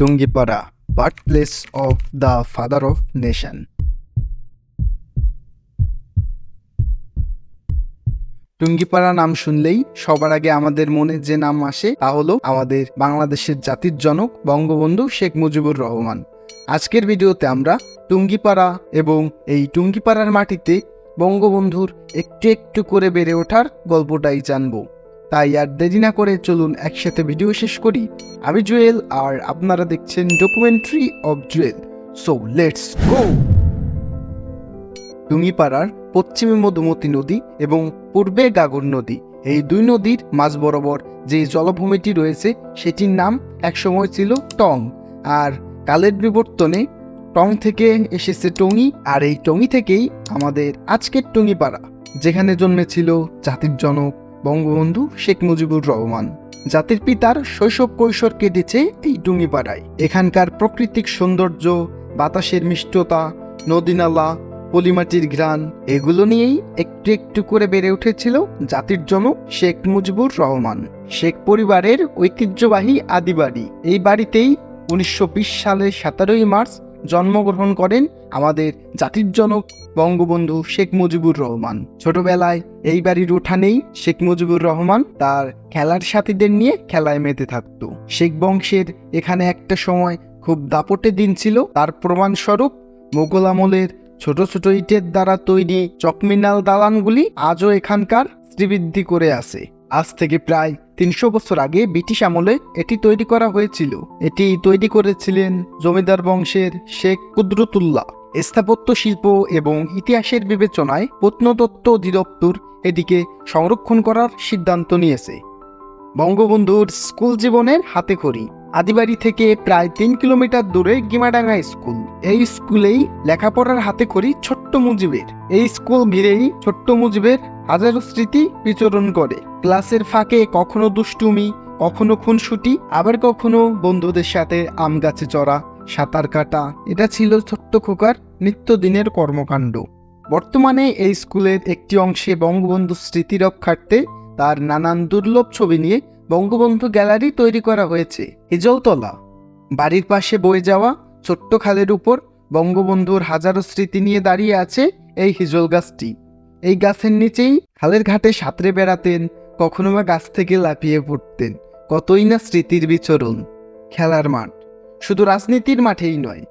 Tungipara birthplace of the father of nation Tungipara নাম শুনলেই সবার আগে আমাদের মনে যে নাম আসে তা হলো আমাদের বাংলাদেশের জাতির জনক বঙ্গবন্ধু শেখ মুজিবুর রহমান। আজকের ভিডিওতে আমরা টুঙ্গিপাড়া এবং এই টুঙ্গিপাড়ার মাটিতে বঙ্গবন্ধুর একটু একটু করে বেড়ে ওঠার গল্পটাই জানব। তাই আর দেরি না করে চলুন একসাথে ভিডিও শেষ করি। আমি জুয়েল আর আপনারা দেখছেন documentary of Jewel. So let's go টুঙ্গিপাড়ার পশ্চিমে মধুমতি নদী এবং পূর্বে গাগর নদী। এই দুই নদীর মাঝ বরাবর যে জলভূমিটি রয়েছে, সেটির নাম একসময় ছিল টং। আর কালের বিবর্তনে টং থেকে এসেছে টঙ্গি, আর এই টঙ্গি থেকেই আমাদের আজকের টঙ্গিপাড়া, যেখানে জন্মেছিল জাতির জনক বঙ্গবন্ধু শেখ মুজিবুর রহমান। জাতির পিতার শৈশব কৈশোর কেটেছে এই টুঙ্গিপাড়ায় এখানকার প্রাকৃতিক সৌন্দর্য, বাতাসের মিষ্টতা নদীনালা পলিমাটির ঘ্রাণ, এগুলো নিয়েই একটু একটু করে বেড়ে উঠেছিল জাতির জনক শেখ মুজিবুর রহমান। শেখ পরিবারের ঐতিহ্যবাহী আদি বাড়ি এই বাড়িতেই উনিশশো সালে সতেরোই মার্চ জন্মগ্রহণ করেন আমাদের জাতির জনক বঙ্গবন্ধু শেখ মুজিবুর রহমান। ছোটবেলায় এই বাড়ির উঠানেই শেখ মুজিবুর রহমান তার খেলার সাথীদের নিয়ে খেলায় মেতে থাকতো। শেখ বংশের এখানে একটা সময় খুব দাপটে দিন ছিল, তার প্রমাণস্বরূপ মোগল আমলের ছোট ছোট ইটের দ্বারা তৈরি চকমিনাল দালানগুলি আজও এখানকার শ্রীবৃদ্ধি করে আছে। আজ থেকে প্রায় তিনশো বছর আগে ব্রিটিশ আমলে এটি তৈরি করা হয়েছিল। এটি তৈরি করেছিলেন জমিদার বংশের শেখ কুদরতুল্লাহ। স্থাপত্য শিল্প এবং ইতিহাসের বিবেচনায় প্রত্নতত্ত্ব অধিদপ্তর এটিকে সংরক্ষণ করার সিদ্ধান্ত নিয়েছে। বঙ্গবন্ধুর স্কুল জীবনের হাতে খড়ি। আদিবাড়ি থেকে প্রায় তিন কিলোমিটার দূরে গিমাডাঙ্গা স্কুল। এই স্কুলেই লেখাপড়ার হাতে খড়ি ছোট্ট মুজিবের। এই স্কুল ঘিরেই ছোট্ট মুজিবের হাজারো স্মৃতি বিচরণ করে। ক্লাসের ফাঁকে কখনো দুষ্টুমি, কখনো খুনসুটি, আবার কখনো বন্ধুদের সাথে আম গাছে চড়া, সাঁতার কাটা। এটা ছিল ছোট্ট খোকার নিত্যদিনের কর্মকাণ্ড। বর্তমানে এই স্কুলের একটি অংশে বঙ্গবন্ধু স্মৃতি রক্ষার্থে তার নানান দুর্লভ ছবি নিয়ে বঙ্গবন্ধু গ্যালারি তৈরি করা হয়েছে। হিজলতলা বাড়ির পাশে বয়ে যাওয়া ছোট্ট খালের উপর বঙ্গবন্ধুর হাজারো স্মৃতি নিয়ে দাঁড়িয়ে আছে এই হিজল গাছটি। এই গাছের নিচেই খালের ঘাটে সাঁতরে বেড়াতেন, কখনো বা গাছ থেকে লাফিয়ে পড়তেন। কতই না স্মৃতির বিচরণ। খেলার মাঠ। শুধু রাজনীতির মাঠেই নয়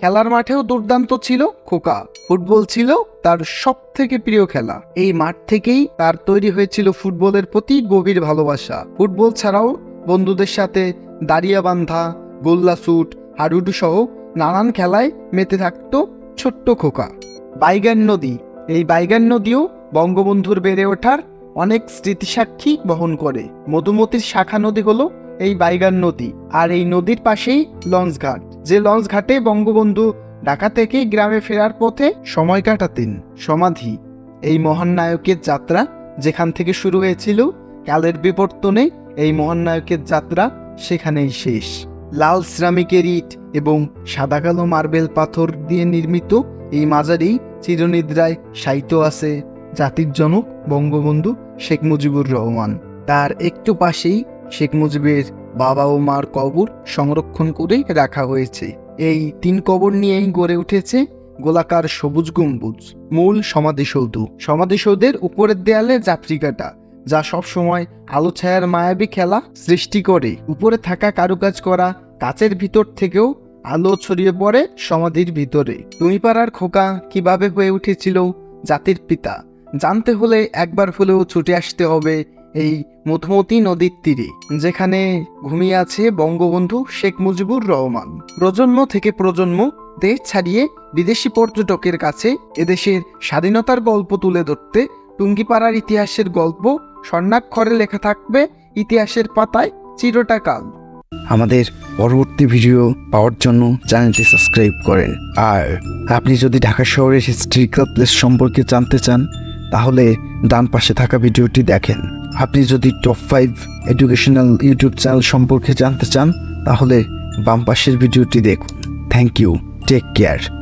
খেলার মাঠেও দুর্দান্ত ছিল খোকা। ফুটবল ছিল তার সব থেকে প্রিয় খেলা। এই মাঠ থেকেই তার তৈরি হয়েছিল ফুটবলের প্রতি গভীর ভালোবাসা। ফুটবল ছাড়াও বন্ধুদের সাথে দাঁড়িয়া বান্ধা গোল্লা স্যুট, হাডুডু সহ নানান খেলায় মেতে থাকত ছোট্ট খোকা। বাইগান নদী। এই বাইগান নদীও বঙ্গবন্ধুর বেড়ে ওঠার অনেক স্মৃতিসাক্ষী বহন করে। মধুমতির শাখা নদী হলো এই বাইগান নদী। আর এই নদীর পাশেই লঞ্চ ঘাট যে লঞ্চ ঘাটে বঙ্গবন্ধু ঢাকা থেকে গ্রামে ফেরার পথে সময় কাটাতেন। সমাধি। এই মহান নায়কের যাত্রা যেখান থেকে শুরু হয়েছিল, কালের বিবর্তনে এই মহান নায়কের যাত্রা সেখানেই শেষ। লাল শ্রামিকের ইট এবং সাদা কালো মার্বেল পাথর দিয়ে নির্মিত এই মাজারি চিরনিদ্রায় সাহিত্য আছে জাতির জনক বঙ্গবন্ধু শেখ মুজিবুর রহমান। তার একটু পাশেই শেখ মুজিবের বাবা ও মার কবর সংরক্ষণ করে রাখা হয়েছে। এই তিন কবর নিয়েই গড়ে উঠেছে গোলাকার সবুজ গম্বুজ, মূল সমাধিসৌধ। সমাধিসৌধের উপরের দেয়ালে যাত্রিকাটা, যা সবসময় আলো ছায়ার মায়াবী খেলা সৃষ্টি করে। উপরে থাকা কারুকাজ করা কাচের ভিতর থেকেও আলো ছড়িয়ে পড়ে সমাধির ভিতরে। তুমি পাড়ার খোকা কীভাবে হয়ে উঠেছিল জাতির পিতা, জানতে হলে একবার হলেও ছুটে আসতে হবে এই মধুমতি নদীর তীরে, যেখানে ঘুমিয়ে আছে বঙ্গবন্ধু শেখ মুজিবুর রহমান। প্রজন্ম থেকে প্রজন্ম দেশ ছাড়িয়ে বিদেশি পর্যটকের কাছে এদেশের স্বাধীনতার গল্প তুলে ধরতে টুঙ্গিপাড়ার ইতিহাসের গল্প স্বর্ণাক্ষরে লেখা থাকবে ইতিহাসের পাতায় চিরটাকাল। আমাদের পরবর্তী ভিডিও পাওয়ার জন্য চ্যানেলটি সাবস্ক্রাইব করেন। আর আপনি যদি ঢাকা শহরের হিস্ট্রিক্যাল প্লেস সম্পর্কে জানতে চান, তাহলে ডান পাশে থাকা ভিডিওটি দেখেন। আপনি যদি top five educational YouTube channel সম্পর্কে জানতে চান, তাহলে বাম পাশের ভিডিওটি দেখুন। Thank you take care